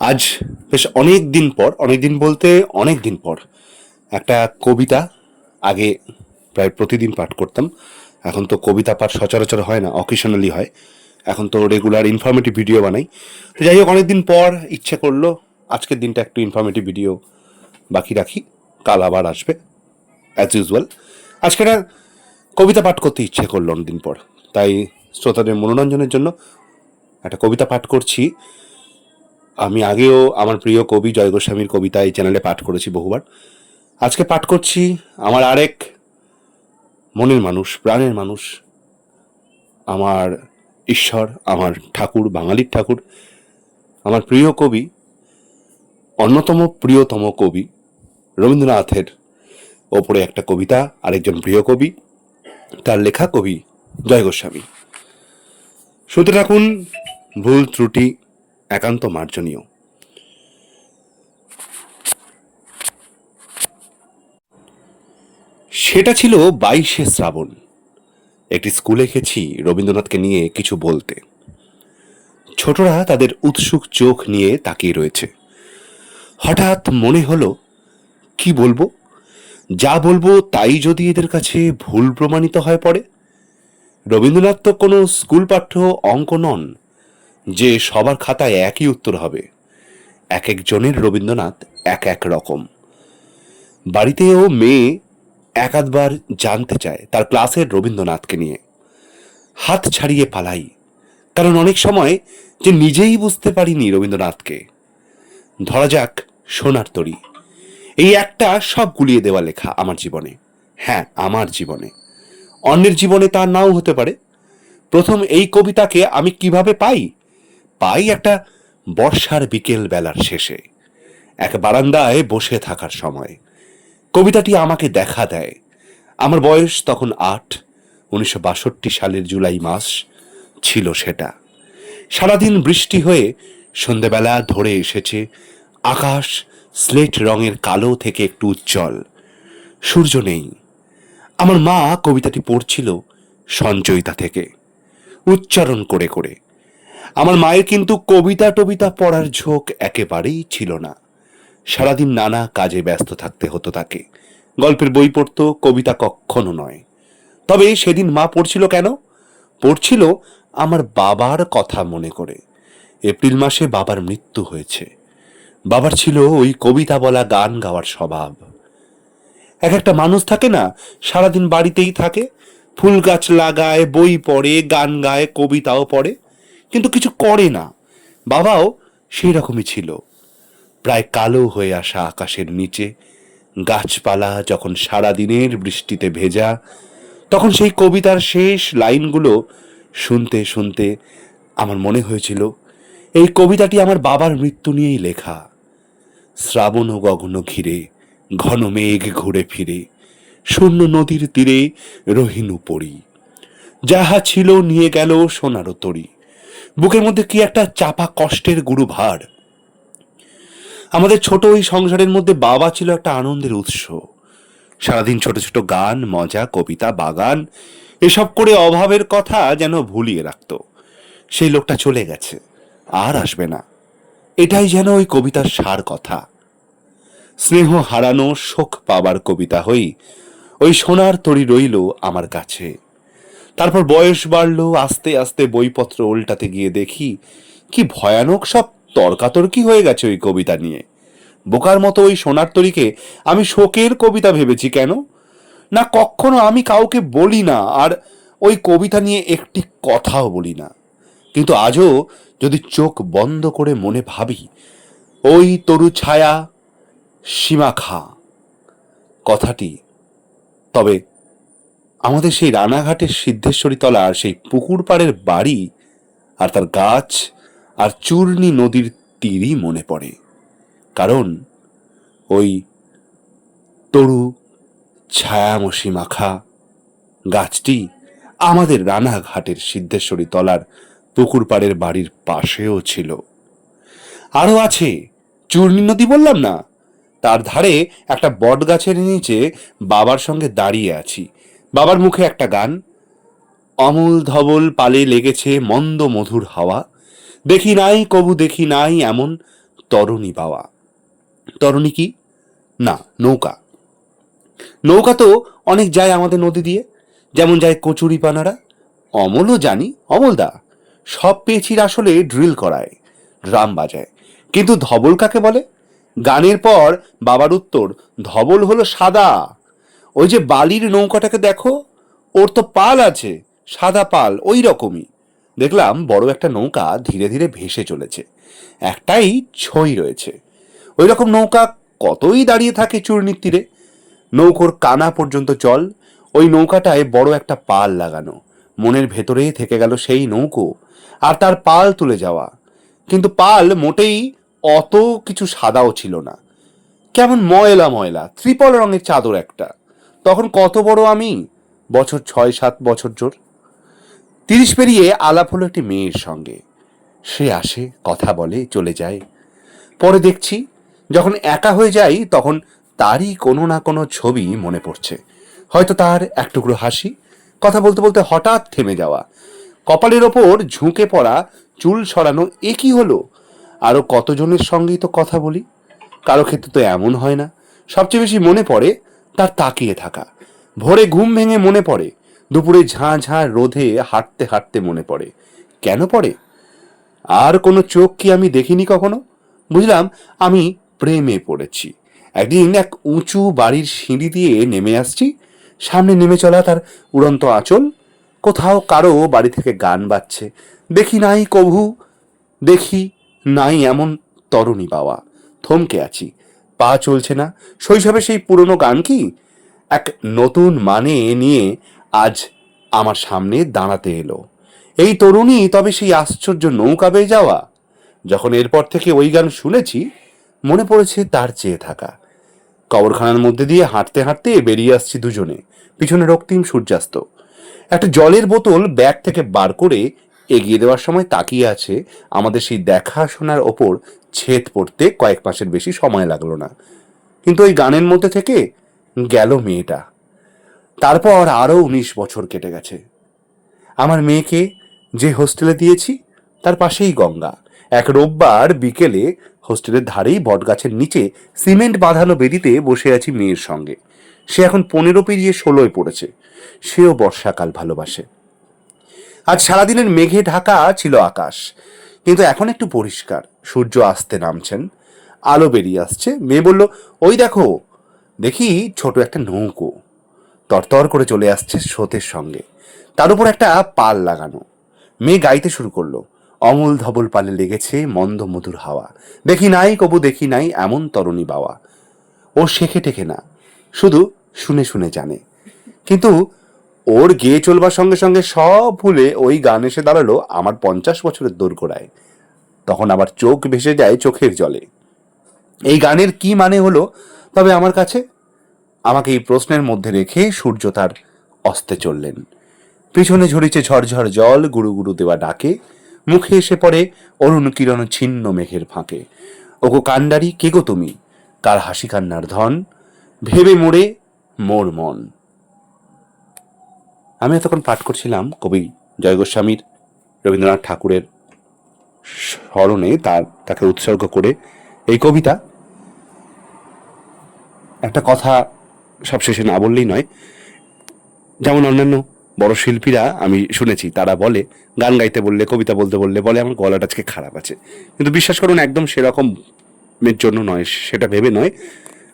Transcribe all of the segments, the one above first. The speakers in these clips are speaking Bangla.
আজ বেশ অনেক দিন পর, অনেক দিন বলতে অনেক দিন পর একটা কবিতা আগে প্রায় প্রতিদিন পাঠ করতাম। এখন তো কবিতা পাঠ সচরাচর হয় না অকেশনালি হয়। এখন তো রেগুলার ইনফরমেটিভ ভিডিও বানাই। তো যাই হোক, অনেকদিন পর ইচ্ছে করল, আজকের দিনটা একটু ইনফরমেটিভ ভিডিও বাকি রাখি। কাল আবার আসবে অ্যাজ ইউজুয়াল আজকে একটা কবিতা পাঠ করতে ইচ্ছে করল অনেকদিন পর। তাই শ্রোতাদের মনোরঞ্জনের জন্য একটা কবিতা পাঠ করছি। আমি আগেও আমার প্রিয় কবি জয় গোস্বামীর কবিতা এই চ্যানেলে পাঠ করেছি বহুবার। আজকে পাঠ করছি আমার আরেক মনের মানুষ, প্রাণের মানুষ, আমার ঈশ্বর, আমার ঠাকুর, বাঙালির ঠাকুর, আমার প্রিয় কবি, অন্যতম প্রিয়তম কবি রবীন্দ্রনাথের ওপরে একটা কবিতা, আরেকজন প্রিয় কবি, তার লেখা কবি জয় গোস্বামী। শুনতে থাকুন ভুল ত্রুটি একান্ত মার্জনীয়। সেটা ছিল বাইশে শ্রাবণ। একটি স্কুলে গেছি রবীন্দ্রনাথকে নিয়ে কিছু বলতে। ছোটরা তাদের উৎসুক চোখ নিয়ে তাকিয়ে রয়েছে। হঠাৎ মনে হলো, কি বলব? যা বলব তাই যদি এদের কাছে ভুল প্রমাণিত হয় পড়ে? রবীন্দ্রনাথ তো কোনো স্কুল পাঠ্য অঙ্ক নন যে সবার খাতায় একই উত্তর হবে। এক একজনের রবীন্দ্রনাথ এক এক রকম। বাড়িতেও মেয়ে এক আধবার জানতে চায় তার ক্লাসের রবীন্দ্রনাথকে নিয়ে। হাত ছাড়িয়ে পালাই, কারণ অনেক সময় যে নিজেই বুঝতে পারিনি রবীন্দ্রনাথকে। ধরা যাক সোনার তরী। এই একটা সব গুলিয়ে দেওয়া লেখা আমার জীবনে। হ্যাঁ আমার জীবনে। অন্যের জীবনে তা নাও হতে পারে। প্রথম এই কবিতাকে আমি কীভাবে পাই? পাই একটা বর্ষার বিকেল বেলার শেষে, এক বারান্দায় বসে থাকার সময়। কবিতাটি আমাকে দেখা দেয়। আমার বয়স তখন আট, উনিশশো সালের জুলাই মাস ছিল সেটা। সারাদিন বৃষ্টি হয়ে সন্ধেবেলা ধরে এসেছে আকাশ স্লেট রঙের কালো থেকে একটু উজ্জ্বল। সূর্য নেই। আমার মা কবিতাটি পড়ছিল সঞ্চয়িতা থেকে, উচ্চারণ করে করে। আমার মায়ের কিন্তু কবিতা টবিতা পড়ার ঝোঁক একেবারেই ছিল না। সারাদিন নানা কাজে ব্যস্ত থাকতে হতো তাকে। গল্পের বই পড়তো, কবিতা কখনো নয়। তবে সেদিন মা পড়ছিল কেন? পড়ছিল আমার বাবার কথা মনে করে। এপ্রিল মাসে বাবার মৃত্যু হয়েছে। বাবার ছিল ওই কবিতা বলা গান গাওয়ার স্বভাব। এক একটা মানুষ থাকে না, সারাদিন বাড়িতেই থাকে। ফুল গাছ লাগায়, বই পড়ে, গান গায়, কবিতাও পড়ে। কিন্তু কিছু করে না। বাবাও সেই রকমই ছিল। প্রায় কালো হয়ে আসা আকাশের নিচে, গাছপালা যখন সারাদিনের বৃষ্টিতে ভেজা, তখন সেই কবিতার শেষ লাইনগুলো শুনতে শুনতে আমার মনে হয়েছিল, এই কবিতাটি আমার বাবার মৃত্যু নিয়েই লেখা। শ্রাবণ ও গগন ঘিরে, ঘন মেঘ ঘুরে ফিরে, শূন্য নদীর তীরে রহিনু পড়ি। যাহা ছিল নিয়ে গেল সোনারও তরি। বুকের মধ্যে কি একটা চাপা কষ্টের গুরু ভার আমাদের ছোট ওই সংসারের মধ্যে বাবা ছিল একটা আনন্দের উৎস। সারাদিন ছোট ছোট গান, মজা, কবিতা, বাগান, এসব করে অভাবের কথা যেন ভুলিয়ে রাখত। সেই লোকটা চলে গেছে, আর আসবে না। এটাই যেন ওই কবিতার সার কথা। স্নেহ হারানো, শোক পাবার কবিতা হই, ওই সোনার তরি রইল আমার কাছে। তারপর বয়স বাড়লো, আস্তে আস্তে বইপত্র উল্টাতে গিয়ে দেখি, কি ভয়ানক সব তর্কাতর্কি হয়ে গেছে ওই কবিতা নিয়ে। বোকার মতো ওই সোনার তরিকে আমি শোকের কবিতা ভেবেছি কেন? না কখনো আমি কাউকে বলি না, আর ওই কবিতা নিয়ে একটি কথাও বলি না। কিন্তু আজও যদি চোখ বন্ধ করে মনে ভাবি, ওই তরু ছায়া সীমা খা। কথাটি তবে আমাদের সেই রানাঘাটের সিদ্ধেশ্বরী তলার সেই পুকুর পাড়ের বাড়ি আর তার গাছ আর চূর্ণি নদীর তীরই মনে পড়ে। কারণ ওই তরু ছায়ামসি মাখা গাছটি আমাদের রানাঘাটের সিদ্ধেশ্বরী তলার পুকুর পাড়ের বাড়ির পাশেও ছিল। আরও আছে, চূর্ণী নদী বললাম না? তার ধারে একটা বট গাছের নিচে বাবার সঙ্গে দাঁড়িয়ে আছি। বাবার মুখে একটা গান। অমল ধবল পালে লেগেছে মন্দ মধুর হাওয়া। দেখি নাই, কবু দেখি নাই এমন তরণী বাওয়া। তরণী কি? না, নৌকা। নৌকা তো অনেক যায় আমাদের নদী দিয়ে। যেমন যায় কচুরি পানারা। অমলও জানি অমলদা সব পেছির আসলে ড্রিল করায়, ড্রাম বাজায়। কিন্তু ধবল কাকে বলে? গানের পর বাবার উত্তর, ধবল হলো সাদা। ওই যে বালির নৌকাটাকে দেখো, ওর তো পাল আছে, সাদা পাল, ওই রকমই। দেখলাম বড় একটা নৌকা ধীরে ধীরে ভেসে চলেছে, একটাই ছই রয়েছে। ওই রকম নৌকা কতই দাঁড়িয়ে থাকে চূর্ণির তীরে। নৌকোর কানা পর্যন্ত চল, ওই নৌকাটায় বড় একটা পাল লাগানো, মনের ভেতরে থেকে গেল সেই নৌকো, আর তার পাল তুলে যাওয়া। কিন্তু পাল মোটেই অত কিছু সাদাও ছিল না। কেমন ময়লা ময়লা, ত্রিপল রঙের চাদর একটা। তখন কত বড় আমি? বছর ছয়, সাত বছর জোর। তিরিশ পেরিয়ে আলাপ হলো একটি মেয়ের সঙ্গে। সে আসে, কথা বলে, চলে যায়। পরে দেখছি, যখন একা হয়ে যাই, তখন তারই কোনো না কোনো ছবি মনে পড়ছে। হয়তো তার এক টুকরো হাসি, কথা বলতে বলতে হঠাৎ থেমে যাওয়া। কপালের ওপর ঝুঁকে পড়া, চুল সরানো এ কি হলো? আরও কতজনের সঙ্গেই তো কথা বলি? কারও ক্ষেত্রে তো এমন হয় না। সবচেয়ে বেশি মনে পড়ে তার তাকিয়ে থাকা। ভোরে ঘুম ভেঙে মনে পড়ে। দুপুরে ঝাঁ ঝাঁ রোদে হাঁটতে হাঁটতে মনে পড়ে। কেন পড়ে? আর কোনো চোখ কি আমি দেখিনি কখনো? বুঝলাম, আমি প্রেমে পড়েছি। একদিন এক উঁচু বাড়ির সিঁড়ি দিয়ে নেমে আসছি। সামনে নেমে চলা তার উড়ন্ত আঁচল। কোথাও কারও বাড়ি থেকে গান বাজছে। দেখি নাই কভু, দেখি নাই এমন তরণী পাওয়া থমকে আছি। পা চলছে না। শৈশবে সেই পুরনো গান কি? এক নতুন মানে নিয়ে আজ আমার সামনে দাঁড়াতে এলো। এই তরুণী তবে সেই আশ্চর্য নৌকা বেয়ে যাওয়া। যখন এরপর থেকে ওই গান শুনেছি, মনে পড়েছে তার চেয়ে থাকা। কবরখানার মধ্যে দিয়ে হাঁটতে হাঁটতে বেরিয়ে আসছি দুজনে। পিছনে রক্তিম সূর্যাস্ত। একটা জলের বোতল ব্যাগ থেকে বার করে এগিয়ে দেওয়ার সময় তাকিয়ে আছে আমাদের সেই দেখাশোনার ওপর ছেদ পড়তে কয়েক মাসের বেশি সময় লাগল না। কিন্তু ওই গানের মধ্যে থেকে গেল মেয়েটা। তারপর আরও উনিশ বছর কেটে গেছে। আমার মেয়েকে যে হোস্টেলে দিয়েছি, তার পাশেই গঙ্গা। এক রোববার বিকেলে হোস্টেলের ধারেই বটগাছের নিচে সিমেন্ট বাঁধানো বেদিতে বসে আছি মেয়ের সঙ্গে। সে এখন পনেরো পেরিয়ে ষোলোয় পড়েছে। সেও বর্ষাকাল ভালোবাসে। আজ সারাদিনের মেঘে ঢাকা ছিল আকাশ। কিন্তু এখন একটু পরিষ্কার। সূর্য আসতে নামছেন, আলো বেরিয়ে আসছে। মেয়ে বলল, ওই দেখো, দেখি ছোট একটা নৌকো। তরতর করে চলে আসছে স্রোতের সঙ্গে। তার উপর একটা পাল লাগানো। মেয়ে গাইতে শুরু করল। অমল ধবল পালে লেগেছে মন্দ মধুর হাওয়া। দেখি নাই, কবু দেখি নাই, এমন তরণী বাওয়া। ও শেখে টেখে না, শুধু শুনে শুনে জানে। কিন্তু ওর গেয়ে চলবার সঙ্গে সঙ্গে সব ভুলে ওই গান এসে দাঁড়াল আমার পঞ্চাশ বছরের দোরগোড়ায়। তখন আবার চোখ ভেসে যায় চোখের জলে। এই গানের কি মানে হলো? তবে আমার কাছে আমাকে এই প্রশ্নের মধ্যে রেখে সূর্য তার অস্তে চললেন। পিছনে ঝরিছে ঝরঝর জল, গুরু গুরু দেওয়া ডাকে। মুখে এসে পড়ে অরুণ কিরণ ছিন্ন মেঘের ফাঁকে। ওগো কান্ডারি, কে গো তুমি? কার হাসি কান্নার ধন? ভেবে মোড়ে মোর মন। আমি এতক্ষণ পাঠ করছিলাম কবি জয় গোস্বামীর রবীন্দ্রনাথ ঠাকুরের স্মরণে তার, তাকে উৎসর্গ করে এই কবিতা। একটা কথা সবশেষে না বললেই নয়, যেমন অন্যান্য বড় শিল্পীরা আমি শুনেছি, তারা বলে, গান গাইতে বললে, কবিতা বলতে বললে, বলে, আমার গলাটা আজকে খারাপ আছে। কিন্তু বিশ্বাস করুন, একদম সেরকম এর জন্য নয়, সেটা ভেবে নয়।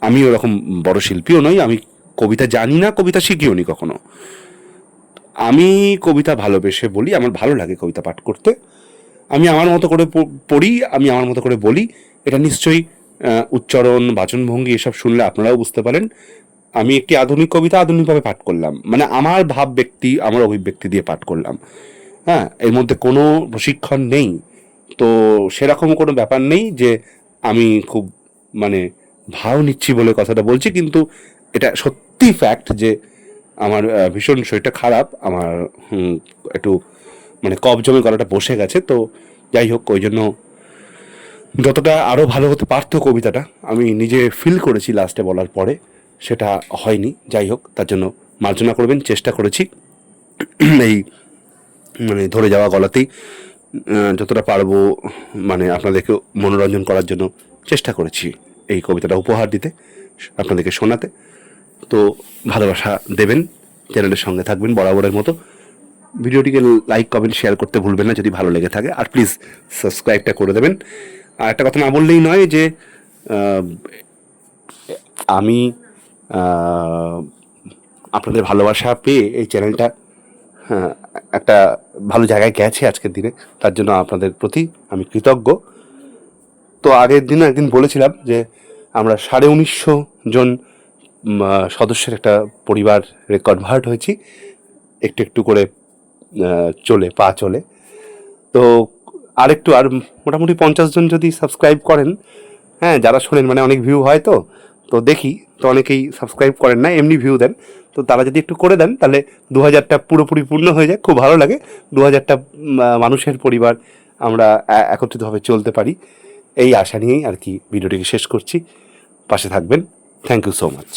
আমি ওরকম বড় শিল্পীও নই, আমি কবিতা জানি না, কবিতা শিখিও নি কখনো। আমি কবিতা ভালোবেসে বলি, আমার ভালো লাগে কবিতা পাঠ করতে। আমি আমার মতো করে পড়ি, আমি আমার মতো করে বলি। এটা নিশ্চয়ই উচ্চারণ, বাচনভঙ্গি, এসব শুনলে আপনারাও বুঝতে পারেন। আমি একটি আধুনিক কবিতা আধুনিকভাবে পাঠ করলাম। মানে আমার ভাব ব্যক্তি, আমার অভিব্যক্তি দিয়ে পাঠ করলাম। হ্যাঁ এর মধ্যে কোনো প্রশিক্ষণ নেই। তো সেরকম কোনো ব্যাপার নেই যে আমি খুব মানে ভাও নিচ্ছি বলে কথাটা বলছি, কিন্তু এটা সত্যি ফ্যাক্ট যে আমার ভীষণ শরীরটা খারাপ, আমার একটু মানে কব জমে গলাটা বসে গেছে, তো যাই হোক, ওই জন্য যতটা আরও ভালো হতে পারতো কবিতাটা, আমি নিজে ফিল করেছি লাস্টে বলার পরে, সেটা হয়নি, যাই হোক, তার জন্য মার্জনা করবেন, চেষ্টা করেছি, এই মানে ধরে যাওয়া গলাতেই যতটা পারব মানে আপনাদেরকে মনোরঞ্জন করার জন্য চেষ্টা করেছি, এই কবিতাটা উপহার দিতে, আপনাদেরকে শোনাতে। তো ভালোবাসা দেবেন চ্যানেলের সঙ্গে থাকবেন বরাবরের মতো। ভিডিওটিকে লাইক কমেন্ট শেয়ার করতে ভুলবেন না যদি ভালো লেগে থাকে। আর প্লিজ সাবস্ক্রাইবটা করে দেবেন। আর একটা কথা না বললেই নয় যে আমি আপনাদের ভালোবাসা পেয়ে এই চ্যানেলটা হ্যাঁ, একটা ভালো জায়গায় গেছে আজকের দিনে। তার জন্য আপনাদের প্রতি আমি কৃতজ্ঞ। তো আগের দিন একদিন বলেছিলাম যে আমরা সাড়ে উনিশশো জন সদস্যের একটা পরিবারে কনভার্ট হয়েছি। একটু একটু করে চলে, পা চলে। তো আরেকটু, আর মোটামুটি পঞ্চাশ জন যদি সাবস্ক্রাইব করেন হ্যাঁ যারা শোনেন মানে অনেক ভিউ হয় তো তো দেখি, তো অনেকেই সাবস্ক্রাইব করেন না, এমনি ভিউ দেন। তো তারা যদি একটু করে দেন, তাহলে দু হাজারটা পুরোপুরি পূর্ণ হয়ে যায়, খুব ভালো লাগে। দু হাজারটা মানুষের পরিবার আমরা একত্রিতভাবে চলতে পারি। এই আশা নিয়েই আর কি ভিডিওটিকে শেষ করছি। পাশে থাকবেন। Thank you so much